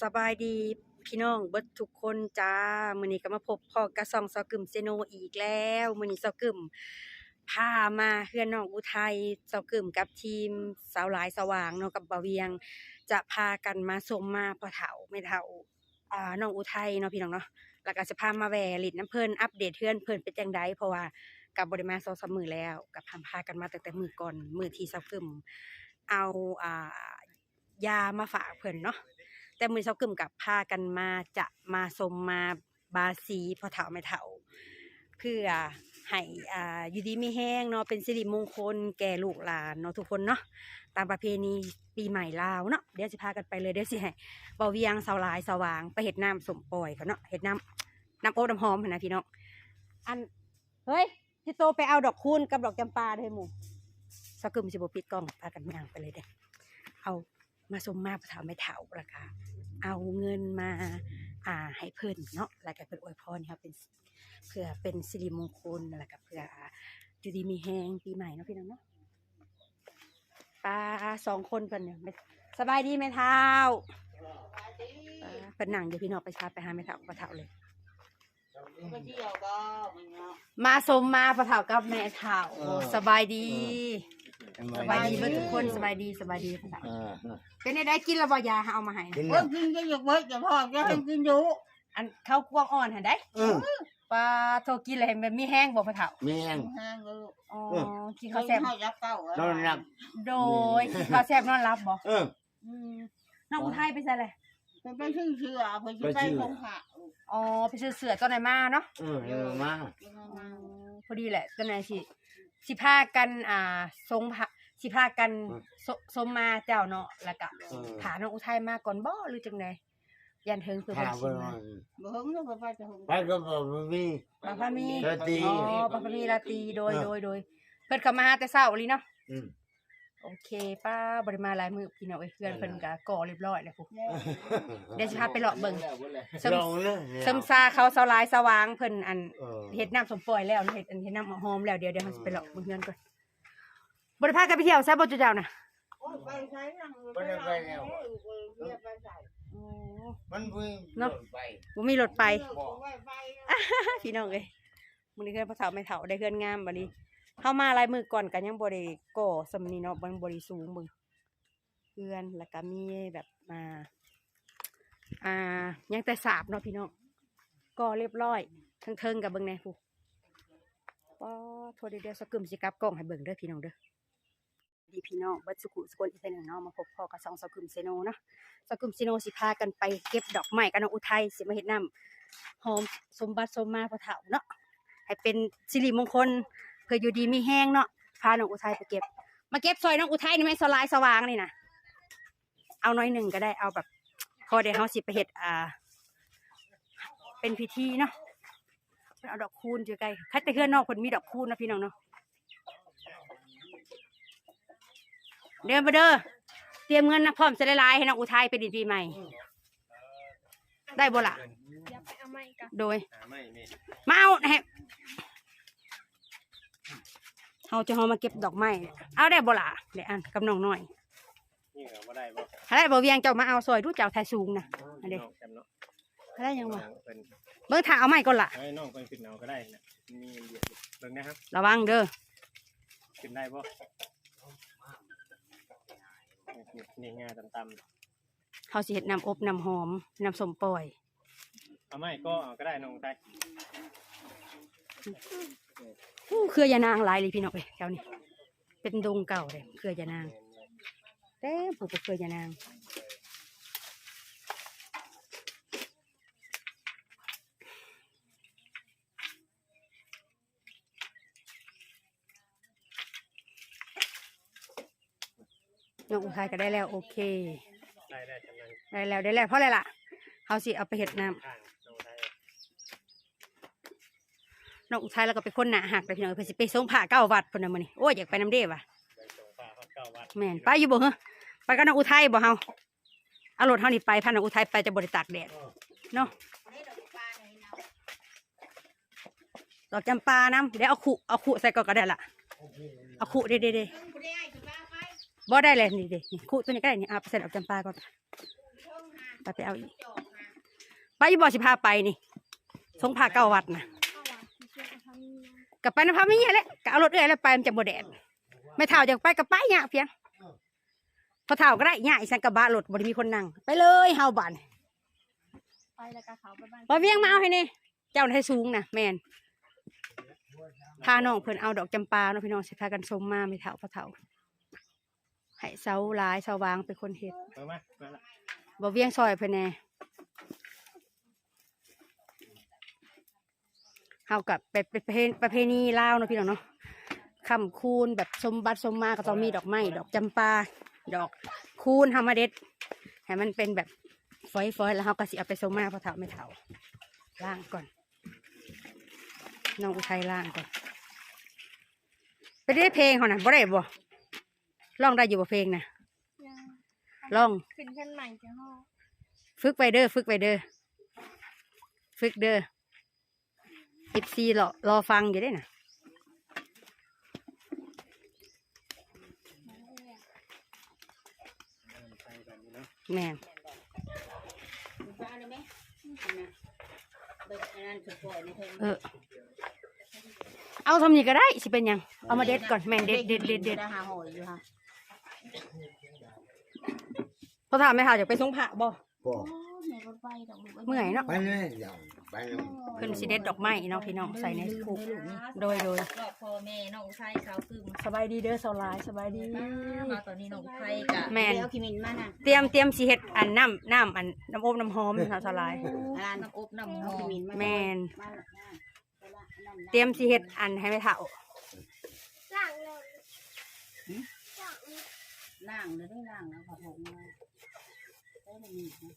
สบายดีพี่น้องเบิดทุกคนจ้ามื้อนี้ก็มาพบพ่อกระซองซอกึมเซโนอีกแล้วมื้อนี้ซอกึมพามาเฮือนน้องอุทัยซอกึมกับทีมสาวหลายสว่างเนาะกับบาวเวียง จะพากันมาสมมาพ่อเฒ่าแม่เฒ่าอ่าน้องอุทัยเนาะพี่น้องเนาะแล้วก็จะพามาแหวลิดน้ำเพิ่นอัปเดตเฮือนเพิ่นเป็นจังไดเพราะว่ากับบ่ได้มา2-3มื้อแล้วก็พาพากันมาตั้งแต่มือก่อนมือที่ซอกึมเอาอ่ายามาฝากเพิ่นเนาะ แต่มือเช้ากึ่มกับพากันมาจะมาสมมาบาสีพอเถาไม่เถาเพื่อให้อ่าอยู่ดีไม่แห้งเนาะเป็นสิริมงคลแก่ลูกหลานเนาะทุกคนเนาะตามประเพณีปีใหม่ลาวเนาะเดี๋ยวจะพากันไปเลยเดี๋ยวสิให้เบาเวียงสาวลายสว่างไปเห็ดน้ำสมปล่อยเขาเนาะเห็ดน้ำน้ำโอ๊ตน้ำหอมนะพี่น้องอันเฮ้ยพี่โตไปเอาดอกคูณกับดอกจำปาเลยหมูสกึมสิบปิดกล้องพากันย่างไปเลยเด้อเอามาสมมาพอเถาไม่เถาราคา เอาเงินมาอ่าให้เพิ่นเนาะแล้วก็เพิ่นอวยพรให้เขาเป็นเพื่อเป็นสิริมงคลแล้วก็เพื่ออ่าอยู่ดีมีแฮงปีใหม่เนาะพี่น้องเนาะปลาสองคนเพิ่นเนี่ยไม่สบายดีไหมเท้าปลาเพิ่นนั่งอยู่พี่น้องไปชาร์จไปหาแม่เท้าปลาเท้าเลยไปเที่ยวก็มันเนาะมาสมมาปลาเท้ากับแม่เท้าโอ้เออสบายดีเออ สบายดีเบิดทุกคนสบายดีสบายดีปลาเท้าเออเป็นได้ได้กินแล้วบ่ยาเอามาให้กินเพิ่แล้วงกินก็อยากเบิดจะพอจะให้กินอยู่อันข้าวกวางอ่อนหันได้เออปลาโทกินอะไรแบบมีแห้งบ่ปลาเท้าแม่งแห้งก็ลูกอ๋อเออ กินเขาข้าวแซ่บให้รับเก้านอนหลับโดยกินข้าวแซ่บนอนรับบ่เออ อืมน้องอุทัยไปใส่เลยเป็นไปชื่อเชื่อเพิ่นสิไปคงหาอ๋อไปซื้อเสือตัวไหนมาเนาะเออเออมาอืมพอดีแหละตัวไหนสิ สิพากันอ่าทรงพระสิพากันสสมมาเจ้าเนาะแล้วก็เออ ถาน้องอุทัยมาก่อนบ่หรือจังไดยันเทิงคือบ่พาได้ไปสินอมานบ่เฮิงแล้วก็ไปจะหงไปก็บอกมันมี ปาพามีราตรี อ๋อปาพามีราตรีโดยเออโดยโดยเพิ่นเข้ามาหาแต่เช้าอีหลีเนาะอืม โอเคป้าบ่ได้มาหลายมื้อพี่น้องเอ้ยเพื่อนเพิ่นก็ก่อเรียบร้อยแล้วพุแล้วเดี๋ยวสิพาไปเลาะเบิ่งสมลองเลยเนี่ยสมซาเขาสลายสว่างเพิ่นอันเออเฮ็ดน้ำสมปล่อยแล้วเฮ็ดอันเฮ็ดน้ำหอมแล้วเดี๋ยวเดี๋ยวเราจะไปเลาะเบิ่งเฮือนก่อนบ่ได้พากันไปเที่ยวซะบ่จุเจ้าน่ะโอ้ยไปใช้ยังไม่ได้ไปแล้วเออไปใส่อ๋อมันวิ่งเนอะไปบ่มีรถไปเออไปไปพี่น้องเอ้ยมื้อนี้เฮือนพ่อเฒ่าแม่เฒ่าได้เฮือนงามบัดนี้ เฮามาลายมือก่อนก็ยังบ่ได้ก่อสำนี้เนาะมันบ่ได้สูงเบิ่งเฮือนแล้วก็มีแบบมาอ่ายังแต่สาบเนาะพี่น้องก่อเรียบร้อยเทิงกับเบิ่งแน่ผู้ป้อโทษเดียวสกึมสิกับกล้องให้เบิ่งเด้อพี่น้องเด้อดีพี่น้องบัดสุขุสกุลอีกหนึ่งเนาะมาพบพ่อกับสองสกุมเซโนเนาะสกุมเซโนสิพากันไปเก็บดอกไม้กันองอุทัยสิมาเฮ็ดน้ำหอมสมบัติสมมาพระเถาเนาะให้เป็นสิริมงคล เพื่ออยู่ดีมีแห้งเนาะพาน้องอุทัยไปเก็บ มาเก็บซอยน้องอุทัยนี่ไหมสลายสว่างนี่นะเอาน้อยหนึ่งก็ได้เอาแบบ พอเดี๋ยวเขาสิไปเฮ็ดอ่า เป็นพิธีเนาะเอาดอกคูณอยู่ใกล้คัดแต่เพื่อนนอกคนมีดอกคูณเนาะพี่น้องเนาะเดินมาเด้อเตรียมเงินนะพร้อมจะได้ลายให้น้องอุทัยไปดินปีใหม่ ได้บ่ล่ะ โดย มาเอาให้ เขาจะเอามาเก็บดอกไม้เอาได้บ่ล่ะเดี๋ยวอันกับน้องหน่อยนี่ก็บ่ได้บ่อะไรบ่เวียงเจ้ามาเอาซอยดูเจ้าไทยสูงนะอันเด้น้องจำเนาะอะไรยังวะเพิ่นเบิ่งถ่าเอาไม้ก่อนล่ะให้น้องเพิ่นขึ้นเอาก็ได้นะมีเหยียบอยู่เบิ่งนะครับระวังเด้อขึ้นได้บ่นี่ง่ายต่ำเขาสิเฮ็ดน้ำอบน้ำหอมน้ำสมปล่อยๆเอาไม้ก็เอาก็ได้น้องไทยอู้ เครือยานางหลายเลยพี่น้องเอ้ยแถวนี้ เป็นดงเก่าเลยเครือยานางเต็มผูกเครือยานางน้องอุทัยก็ได้แล้ว โอเค ได้ได้จำนั้นได้แล้วได้แล้วเพราะอะไรล่ะเขาสิเอาไปเห็ดน้ข้างน้องไทยำ น้องอุทัยแล้วก็ไปคนหนาหักเลยพี่น้องเพื่อสิไปส่งผ้าเก้าวัดพุ่นน่ะมื้อนี้โอ้ยอยากไปน้ำเด้ว่ะไปส่งฟ้าฮอดเก้าวัดแม่นไปอยู่บ่เหรอไปกับน้องอุทัยบ่เฮาเอารถเฮานี่ไปพาน้องอุทัยไปจะบ่ได้ตากแดดเนาะดอกจำปาน้ำเดี๋ยวเอาขุเอาขุใส่ก่อนก็ได้ล่ะเอาขุเด้เด้เด้บ่ได้เลยนี่เด้นี่ขุตัวนี้ก็ได้นี่เอาไปใส่ดอกจำปาก่อนไปไปเอาอีกไปอยู่บ่สิพาไปนี่สงพาเก้าวัดนะ กับไปนะพาไม่เงี้ยแหละก็เอารถเอื้อยแล้วไปมันจะบ่แดดไม่เท่าจะไปกับไปเนี่ยเพียงพอเท่าก็ได้เนี่ยอีสังกะบะรถบ่ได้มีคนนั่งไปเลยเฮาบ้านไปแล้วก็เขาไปบ้านบ่เวียงมาเอาให้นี่เจ้าให้สูงนะแม่นพาน้องเพิ่นเอาดอกจำปาเนาะพี่น้องสิพากันชมมาไม่เท่าพอเท่าให้เสาหลายเสาวางเป็นคนเฮ็ดไปมามาละบ่เวียงซอยเพิ่นแหน่ เฮากับไปไปประเพประเพณีลาวเนาะพี่น้องเนาะคำคูณแบบสมบัติสมมาก็ต้องมีดอกไม้ดอกจำปา ดอกคูณเฮามาเด็ดให้มันเป็นแบบฝอยๆแล้วเฮาก็สิเอาไปสมมาพอเฒ่าไม่เฒ่าล้างก่อนน้องอุทัยล้างก่อนไปได้เพลงเขาน่ะบ่ได้บ่ร้องได้อยู่บ่เพลงน่ะยังร้องขึ้นขั้นใหม่จะห้องฝึกไปเด้อฝึกไปเด้อฝึกเด้อ เอฟซีรอรอฟังอยู่เด้น่ะไปกันเนาะแม่นฟ้าเลยไหมนะเบิกอันนั้นสุดปล่อยในเทิงเออเอาทำนี้ก็ได้สิเป็นหยัง เอามาเด็ดก่อนแม่นเด็ดเด็ดเด็ดเด็ดหาหอยอยู่ค่ะพอถามไม่ถามอยากไปสงผะบ่บอกโอ้แม่ก็ไปดอกเมื่อยเนาะไปเลยอย่าง ไปเลยเพิ่นสิเด็ดดอกไม้เนาะพี่น้องใส่ในคุกโดยโดยรอบพ่อแม่น้องอุทัยเขาคือมาสบายดีเด้อสาวหลายสบายดี มาตอนนี้น้องอุทัยกะแม่นเดี๋ยวคิมินมาน่ะเตรียมเตรียมสิเฮ็ดอันน้ำน้ำอันน้ำอบน้ำหอมเนาะสาวหลายอันน้ำอบน้ำหเอาอคิมมินมาแม่นมาละมาละนั่นนะเตรียมสิเฮ็ดอันให้ไม่เฒ่าล่างเลยล่างเลยได้ล่างแล้วผัดผงมาได้เลยนี่นะ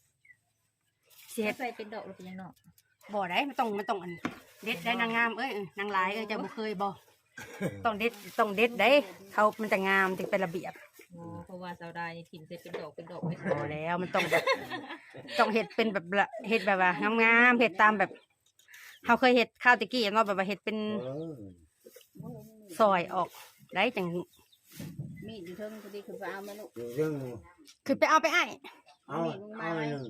สิเฮ็ดใส่เป็นดอกหรือเป็นยังเนาะ บ่ได้มันต้องมันต้องอันเด็ดได้นางงามเอ้ยเออนางหลายเอ้ยเจะบ่เคยบ่ต้องเด็ดต้องเด็ดได้ เขามันจะงามถึงเป็นระเบียบโอ้เพราะว่าสาวดายนี่ถิ่นใส่เป็นดอกเป็นดอกไม่พอแล้วมันต้องแบบต้องเฮ็ดเป็นแบบละเฮ็ดแบบว่างามๆเฮ็ดตามแบบเขาเคยเฮ็ดข้าวตะกี้เนาะแบบว่าเฮ็ดเป็นเออซอยออกได้จังมีดอยู่เทิงพอดีคือไปเอาไหมลูกอยู่เรื่องคือไปเอาไปอ้ายเอาเอาหนึ่ง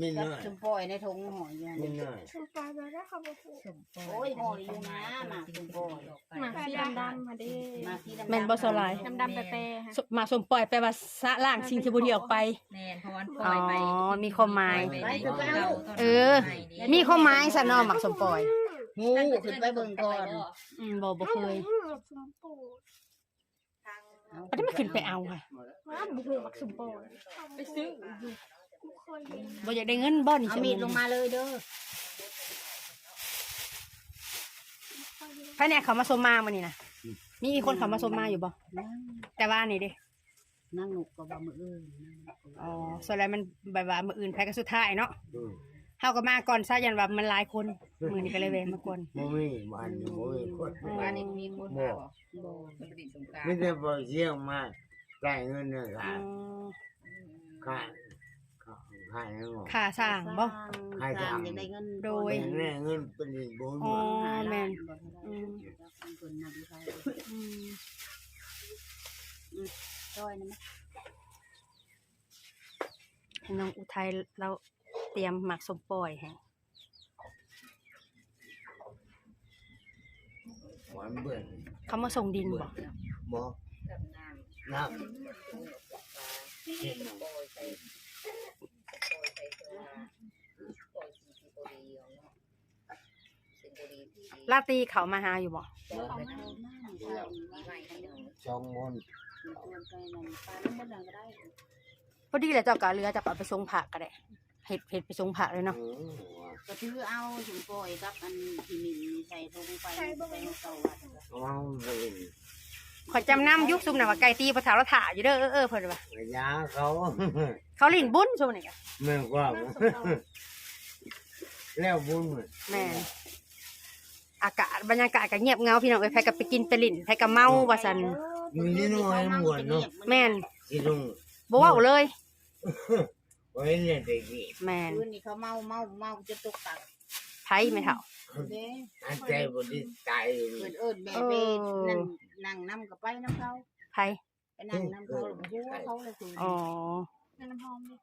มีกับน้อยชุมปล่อยในทงหอยอยู่มีนี่น้อยคุณปลาไปแล้วเขาบอกว่าสมปโอ้ยหอยอยู่นะหมากเป็นบ่อยหมาสีดำๆมาดิมาที่ดำๆแม่นบ่สลาย ดำๆแปรๆค่ะสมาสมปล่อยไปว่าสะล้างสิ่งที่บ่ดีออกไปแน่นเพราะว่าปอ๋ล่ออยไปมีความหมายปล่อยไปในก่าตนเออมีความหมายซะเนาะหมักสมปล่อย งูขึ้นไปเบิ่งก่อนอืมบ่บ่เคยสมปูก็ได้มาขึ้นไปเอาค่ะ ว่าบุกบักสมปูไปซื้ออยู่ทุกคนเอง บ่อยากได้เงินบ่นี่เอาสิมีดลงมาเลยเด้อภายในเขามาสมมามื้อนี้นะมีมีคนเขามาสมมาอยู่บ่แต่ว่านี่เด้นั่งหนุกกับบ่มืออื่นอ๋อส่วนอะไรมันแบบว่ามื้ออื่นแพ้ก็สุดท้ายเนาะอืมเฮาก็มาก่อนซะยันว่ามันหลายคนมื้อนี้ก็เลยแวะมาก่อนบ่มีบ้านบ่มีคนบ้านนี้มีคนมาบอกบ่มันเป็นสงกรารไม่ได้บ่เชี่ยวมากได้เงินเนี่ยอ๋ค่ะอค่าค่าค่าแล้วบ่ค่าสร้างบ่สร้างอยากได้เงินโดย แม่เงินเป็นอีกบ่อ๋มีอแม่น อืมเพิ่นน่ะดีใครอืมช่วยนะมั้ยให้น้องอุทัยเราเตรียมหมักสมปล่อยให้หวานเบิ่นเขามาส่งดินบ่บ่กับน้ำน้ำปล่อยใส่ปล่อยใส่ตัวปล่อยสีที่บริเอาเนาะสิ่งบริที่ลาตรีเขามาหาอยู่บ่ปล่อยไปทางมีไม้ที่หนึ่งสองมนพอดีแหละเจ้าก็เรือจะเอาไปส่งผักก็ได้เห็ดเห็ดไปส่งผักเลยเนาะเออว่ะก็ถือเอาถุงปล่อยกับอันที่มินใส่ทงไปใส่เต่าวัดเอาไป ขอยจำน้ำยุคซุมน่ะว่าไก่ตีภาษาเราถ่าอยู่เด้อเออเออเพิ่นว่าระยะเขาเขาลิ้นบุญซุมนี่ก็แม่นกว่าแล้วบุญแม่นอากาศบรรยากาศก็เงียบเหงาพี่น้องเอ้ยไผก็ไปกินไปลิ้นไผก็เมาว่าซั่นมีนิดหน่อยหมดเนาะแม่นสิลุงบ่เว้าเลยไว้เนี่ยเด็กนี่แม่น คืนนี้เขาเมาเมาเมาจะตกตัก ไผไม่เท่า เด้อันใจบ่ได้ตายอยู่เอินี่นเอินแม่เปนั่งนั่งนำกับไปน้ำเขาไผไปนั่งนำเขาหัวเขาเลยคืออ๋อน้ำหอมเลย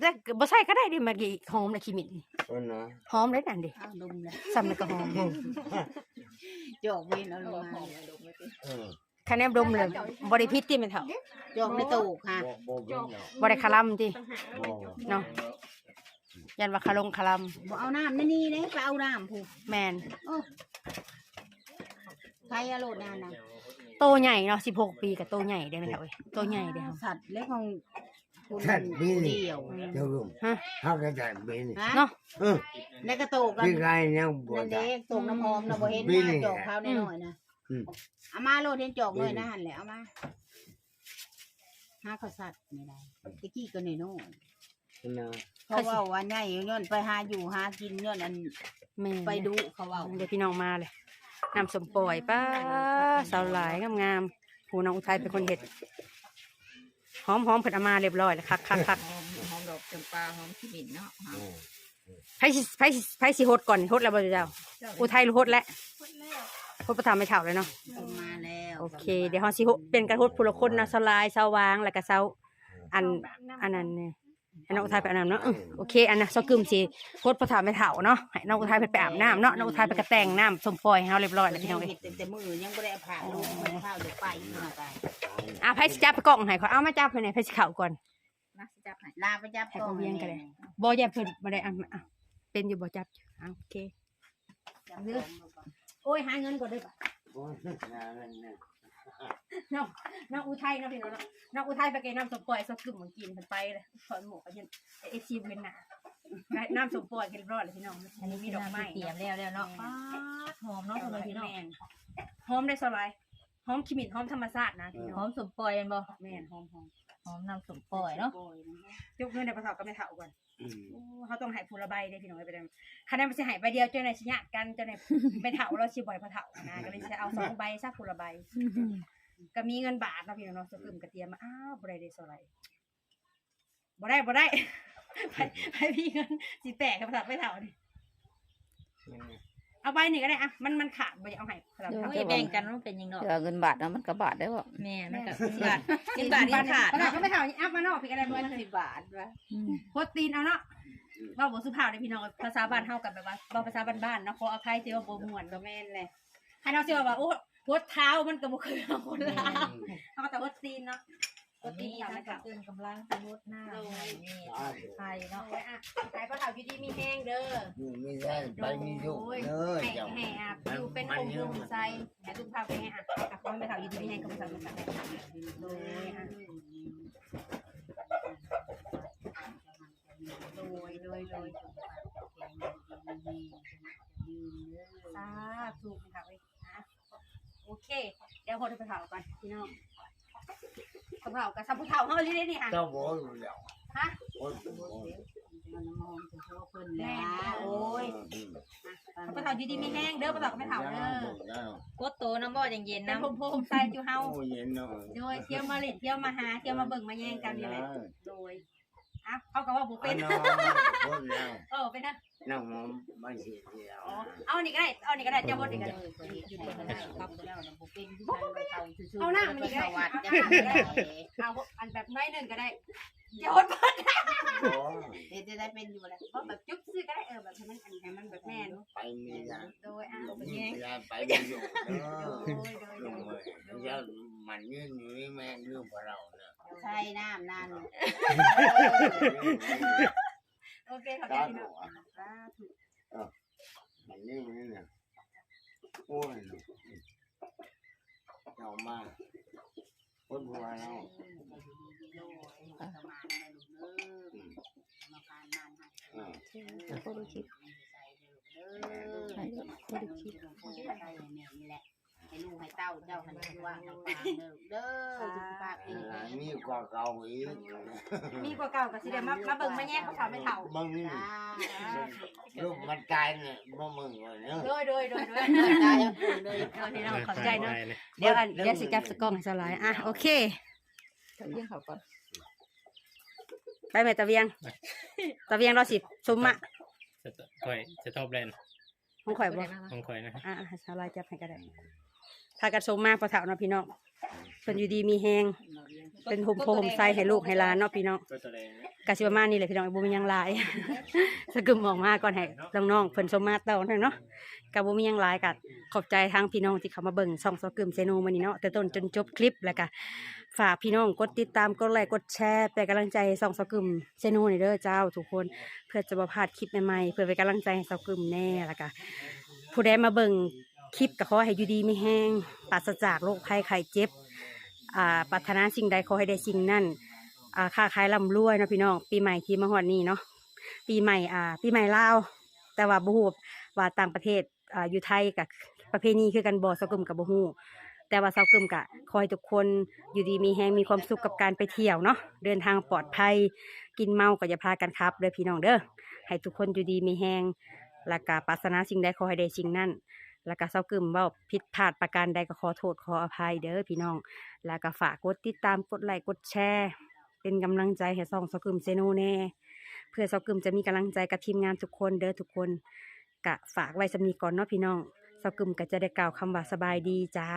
แต่บ่ใส่ก็ได้เดิเมื่อกี้หอมเลยขี้หมิ่นคนนะหอมเลยนั่นดิอ้าวดมเลยซ้ำแล้วก็หอมจอกเวนเอาลงมาเออคะแนนดมเลยบ่ได้พิษติแม่นเฒ่าจอกในตู้ค่ะบ่บ่เป็นหรอกบ่ได้คาลัมติบ่เนาะ ยันว่าคาลงคาลัมบ่เอาน้ำนี่นี่เลยไปเอาน้ำผูกแม่นใครอะโหลดนานนะโตใหญ่เนาะ16ปีก็โตใหญ่ได้แม่นเฒ่าเอ้ยโตใหญ่เด้อสัตว์เล็กของคุณท่านบีนี่เดียวเจ้าลุงฮะเฮาก็ได้บีนี่ฮะเนาะเออในกระโตกกันพี่กายยังบ่นั่นได้เด็กตกน้ำหอมนะบ่เห็นบีมานี่จอกเขาแน่หน่อยนะอืม เอามาโลดเห็นจอกเลยนะหันแหละเอามาหาข้าวสัตว์ไม่ได้ตะกี้ก็ในโน่นะ เขาเว่าว่าใหญ่ย้อนไปหาอยู่หากินย้อนอันแม่นไปดูเขาเว่าเดี๋ยวพี่น้องมาเลยน้ำสมปล่อยป้าสาวหลายงามๆผู้น้องอุทัยเป็นคนเห็ดหอมหอมๆเพิ่นเอามาเรียบร้อยแล้วคักคักคักหอมหอมดอกจำปาหอมขี้บินเนาะเออไผสิไผสิไผสิโฮดก่อนโฮดแล้วบ่เจ้าอุทัยรู้โฮดแล้วโฮดประทามไม่เท่าเลยเนาะเอามาแล้วโอเค เดี๋ยวเฮาสิโฮดเป็นการโฮดผู้ละคนนะสาวหลายสาววางแล้วก็สาวอันอันนั้นเนี่ย ให้น้องอุทัยไปอาบน้ำเนาะอื้อโอเคอันน่ะซอกึมสิโฮดประทามไม่เท่าเนาะให้น้องอุทัยไปไปอาบน้ำเนาะน้องอุทัยไปกระแต่งน้ำสมปล่อยให้เฮาเรียบร้อยแล้วพี่น้องเอ้ยเห็ดแต่มือยังไม่ได้เอาผ่านลูกไม่ได้ข้าวเดี๋ยวไปมาไปอะไผสิจับไปกล่องให้ขอยเอามาจับให้หน่อยไผสิเข้าก่อนมาสิจับให้ลาไปจับให้เขาเวียงกันเลยบ่อย่าเพิ่นบ่ได้อะอะเป็นอยู่บ่จับอะโอเค จับเรื่องโอ้ยหาเงินก่อนได้ปะโอ้ยน่าเล่นนะ น้องน้องอุทัยเนาะพี่น้องเนาะน้องอุทัยไปแกน้ำสมปล่อยสกึ่มของกินเพิ่นไปเลยถอนหมวกกันยันเอฟซีเว้นน่ะได้น้ำสมปล่อยกันเรียบร้อยเลยพี่น้องอันนี้มีดอกไม้เตรียมแล้วแล้วเนาะป๊าดหอมเนาะเนาะทำไมพี่น้องแม่นหอมได้สลายหอมขิมินหอมธรรมชาตินะพี่หน้อองมสมปล่อยกันบ่แม่นหอมหอมหอมน้ำสมปล่อยเนาะยกเงินในประสอบกับแม่เฒ่าก่อนอืมโอ้เขาต้องให้ผู้ละใบได้พี่น้องไปเด้อคะแนนมันสิให้ใบเดียวเจ้าไหนสิยากกันเจ้าไหนไปเฒ่าเราสิบ่อยพอเฒ่านะก็เลยสิเอาสองใบซะผู้ละใบ ก็มีเงินบาทเนาะพี่น้องเนาะสกึมกระเทียมมาอ้าวบ่ได้ได้เท่าไหร่บ่ได้บ่ได้ ไปไปพี่เงินสิแตกกับภาษาไปเท่านี่เอาใบนี่ก็ได้อะมันมันขาดบ่อยากเอาให้ภาษาโอ้เท่า ยแบ่งกันมันเป็นยังเนาะเดี๋ยวเงินบาทเนาะมันก็บาทได้บ่แม่มันก็สิบบาทสิบบาทนี่ขาดภาษาเนาะก็ไม่เท่านี่อัพมาเนาะพี่ก็ได้บ่มันสิบบาทวะโคตรตีนเอาเนาะเว้าบ่สุภาพเลยพี่น้องภาษาบ้านเฮากับแบบว่าเว้าภาษาบ้านๆเนาะขออภัยที่ว่าบ่ม่วนบ่แม่นเลยให้น้องสิว่าว่าโอ้ โคตรเท้ามันก็บ่เคยเอาคนลาวเอาแต่โคตรตีนเนาะโควัตนรตีนี้นเอานะไม่คะเท่าตื่นกำลังสมุดหน้านี่อ่าไทยเนาะเอาไว้อะขายปลาเถาอยู่ดีมีแห้งเด้อ อยู่ไม่ได้ไปไม่ถูกเด้อให้เจ้าให้อะอยู่เป็นองค์ลงใส่แต่ทุกภาพไปให้อะกับคนไปเถาอยู่ดีมีแห้งก็ไปเถาอยู่กันโดยอะโดยโดยโดยสาธุค่ะเว้ยนะโอ เค เดี๋ยวคนไปเถาก่อนพี่น้องคนเถากับสัมผู้เถาเฮาเรื่อยๆนี่อะ เจ้าบ่อยู่แล้วฮะ โอ้ยบ่มันมองถึงพวกเพิ่นแม่แล้วโอ้ยปลาเถาอยู่ดีมีแห้งเด้อปลาเถาก็ไม่เถาเด้อกดโตน้ำบ่ยังเย็นเป็นน้ำพมๆใส่จูเฮา โอ้ยเย็นเนาะโดยเที่ยวมาเล่นเที่ยวมาหาเที่ยวมาเบิ่งมาแย่งกันนี่แหละโดย อะเขาก็ว่าบุเป็เป็นนคนแล้วเออเป็นนะน้ำมันไม่เสียแล้วอ๋อเอาอันนี้ก็ได้เอาอันนี้ก็ได้เจ้าบดนี่ก็ได้หยุดคนได้ครับแล้วนะบ่เป็นผู้ชายไปเท่าซื่อๆเอาหน้ามันนี่ก็ได้วัดเอาจะหน้าทำมันได้ก็ได้เอาอันแบบน้อยหนึ่งก็ได้เจ้าบดโอ้ยเดี๋ยวจะได้เป็นอยู่แล้วเอาแบบจุ๊บซื้อก็ได้เออแบบให้มันอันนี้ให้มันแบบแม่นไปไม่ได้โดยอะไปเป็นไม่แย่งได้ไปไม่อยู่เด้อโดยโดยโดลุงยเอ้ยเจ้ามันยืนอยู่นี่แม่เรื่องของเราเนี่ย ใช่น้ำนั่นโอเคขอบใจตาพี่หน้นูองอะสาธุมันยืนนี่เนี่ยโอ้ยเจ้ามาคนบัวเราประมาณนั้นลูกเด้อมาผ่านนานให้อ่าบ่ได้คิดใส่เด้อเด้อบ่ได้คิดของคน ใส่แม่นี่แหละให้ลูกให้เต้าเจ้าหันไปว่างทางปากเด้อเด้อสุขภาพดีหลานมีกว่าเก่าอีกมีกว่าเก่าก็สิได้มามาเบิ่งมาแย่งเขาถามไม่เท่ามึงจ้าลูกมันตายเนี่ยบ่มึงเลยเนาะโดยโดยโดยโดยได้เลยโดยพี่น้องขอบใจเนาะไปเลยเดี๋ยวอันเดี๋ยวสิจับสกล้องให้สลายอะโอเคเดี๋ยวเลี้ยงเขาก่อนไปแม่ตะเวียง ตะเวียงรอสิซุมอะจะข่อยจะตอบแลนด์ของข่อยบ่ของข่อยนะฮะอะอะสลายจับให้ก็ได้ พากันชมมาพอเฒ่าเนาะพี่น้องเพิ่นอยู่ดีมีแฮงเป็นโฮมโพโฮมไซให้ลูกให้หลานเนาะพี่น้องก็ตัวแดงนะกะสิประมาณนี้แหละพี่น้องบ่มีหยังหลายสกึมออกมาก่อนให้น้องๆเพิ่นชมมาต่อหน่อยเนาะกะบ่มีหยังหลายกะขอบใจทางพี่น้องที่เข้ามาเบิ่งช่องสกึมเซโนมื้อนี้เนาะแต่ต้นจนจบคลิปแล้วก็ฝากพี่น้องกดติดตามกดไลค์กดแชร์เป็นกำลังใจให้ช่องสกึมเซโนนี่เด้อเจ้าทุกคนเพื่อจะบ่พลาดคลิปใหม่ๆเพื่อเป็นกำลังใจให้สกึมแน่แล้วก็ผู้ใดมาเบิ่ง คลิปก็ขอให้อยู่ดีไมีแฮงปราศจากโรคภัยไข้เจ็บอ่าปรารถนาสิ่งใดขอให้ได้สิ่งนั้นอ่าค้าขายร่ำรวยเนาะพี่น้องปีใหม่ที่มาฮอดนี้เนาะปีใหม่อ่าปีใหม่ลาวแต่ว่าบ่ฮู้ว่าต่างประเทศอ่าอยู่ไทยกับประเพณีคือกันบ่เซากึมกับบ่ฮู้แต่ว่าเซากึมกะขอให้ทุกคนอยู่ดีมีแฮงมีความสุขกับการไปเที่ยวเนาะเดินทางปลอดภัย กินเมาก็อย่าพากันครับเด้อพี่น้องเด้อให้ทุกคนอยู่ดีมีแฮงแล้วก็ปรารถนาสิ่งใดขอให้ได้สิ่งนั้น แล้วก็เซากึมว่าผิดพลาดประการใดก็ขอโทษขออภัยเด้อพี่น้อง แล้วก็ฝากกดติดตามกดไลค์กดแชร์เป็นกำลังใจให้ซองสกึมเซโนแน่ เพื่อสกึมจะมีกำลังใจกับทีมงานทุกคนเด้อทุกคนกะฝากไว้สำนีก่อนเนาะพี่น้องสกึมก็จะได้กล่าวคำว่าสบายดีจ้า